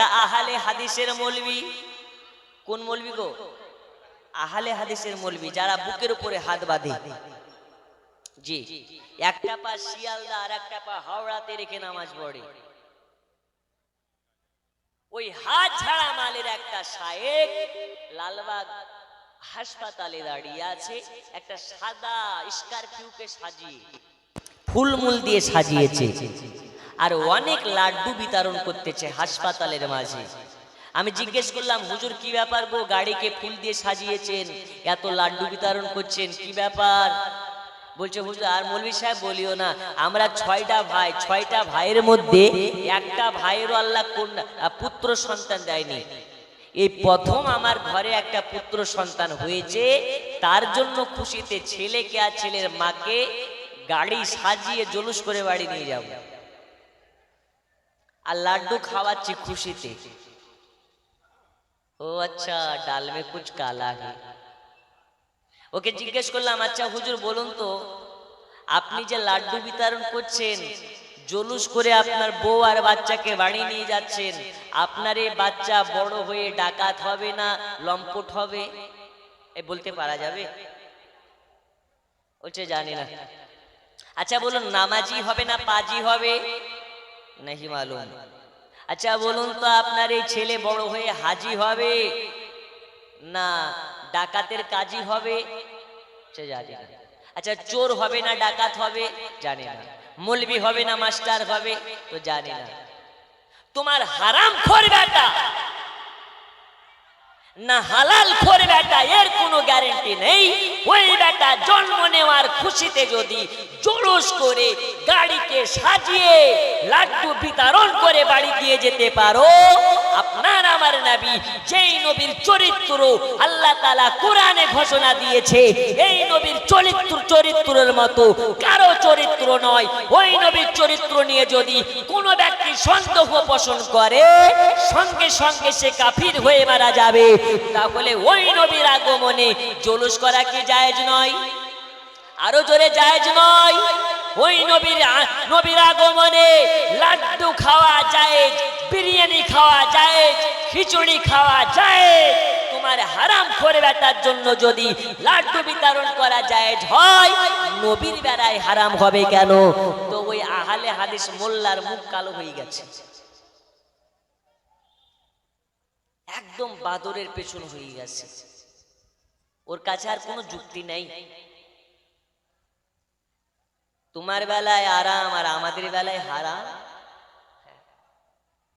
একটা আহালে হাদিসের মলবি। কোন মলবি গো? আহালে হাদিসের মলবি, যারা বুকের উপরে হাত বাঁধে। জি, একটা পা শিয়ালদা আর একটা পা হাওড়াতে রেখে নামাজ পড়ে। ওই হাত ছাড়া মালের একটা শায়েক লালবাগ হাসপাতালে দাঁড়িয়ে আছে, একটা সাদা স্করপিওকে সাজিয়ে, ফুলমুল দিয়ে সাজিয়েছে। আর অনেক লাড্ডু বিতরণ করতেছে হাসপাতালের মাঝে। আমি জিজ্ঞেস করলাম হুজুর কি ব্যাপার গো? গাড়িকে ফুল দিয়ে সাজিয়েছেন এত লাড্ডু বিতরণ করছেন কি ব্যাপার? বলছে হুজুর আর মৌলভী সাহেব বলিও না আমরা ছয়টা ভাই ছয়টা ভাইয়ের মধ্যে একটা ভাইয়েরও আল্লাহ আহ, পুত্র সন্তান দেয়নি। এই প্রথম আমার ঘরে একটা পুত্র সন্তান হয়েছে তার জন্য খুশিতে ছেলেকে আর ছেলের মাকে গাড়ি সাজিয়ে জলুস করে বাড়ি নিয়ে যাব। আর লাড্ডু খাওয়াচ্ছি খুশিতে। ও আচ্ছা ডাল মে কুছ কালা হে। ওকে জিজ্ঞেস করলাম আচ্ছা হুজুর, বলুন তো, আপনি যে লাড্ডু বিতরণ করছেন, জলুস করে আপনার বউ আর বাচ্চাকে বাড়ি নিয়ে যাচ্ছেন, আপনার এই বাচ্চা বড় হয়ে ডাকাত হবে না, লম্পট হবে? এ বলতে পারা যাবে? বলছে, জানি না। আচ্ছা বলুন, নামাজি হবে না পাজি হবে? নাহি মালুম আচ্ছা বলুন তো আপনার এই ছেলে বড় হয়ে হাজি হবে না ডাকাতের কাজই হবে সে জানি না আচ্ছা চোর হবে না ডাকাত হবে জানি না মলবি হবে না মাস্টার হবে তো জানি না তোমার হারাম খোর বেটা না হালাল খোর বেটা, এর কোনো গ্যারেন্টি নেই। ওই বেটা জন্ম নেওয়ার খুশিতে যদি জোরস করে গাড়িকে সাজিয়ে লাড্ডু বিতরণ করে বাড়ি দিয়ে যেতে পারো, আপনার আমার নবী, যেই নবীর চরিত্র আল্লাহ তাআলা কোরআনে ঘোষণা দিয়েছে, এই নবীর চরিত্র, চরিত্রের মতো কারও চরিত্র নয়। ওই নবীর চরিত্র নিয়ে যদি কোনো ব্যক্তি সন্দেহ পোষণ করে, সঙ্গে সঙ্গে সে কাফির হয়ে মারা যাবে, তাহলে ওই নবীর আগমনে জলুস করা কি জায়েজ নয়? আরও জোরে জায়েজ নয়। ওই নবীর নবীর আগমনে লাড্ডু খাওয়া যায়, বিরিয়ানি খাওয়া যায়, খিচুড়ি খাওয়া যায়। তোমার হারাম করে বেটার জন্য যদি লাড্ডু বিতরণ করা যায়, হয় নবীর বেড়ায় হারাম হবে কেন? তো ওই আহালে হাদিস মোল্লার মুখ কালো হয়ে গেছে। একদম বাদরের পেছন হয়ে গেছে। ওর কাছে আর কোনো যুক্তি নেই। তোমার বেলায় আরাম আর আমাদের বেলায় হারাম?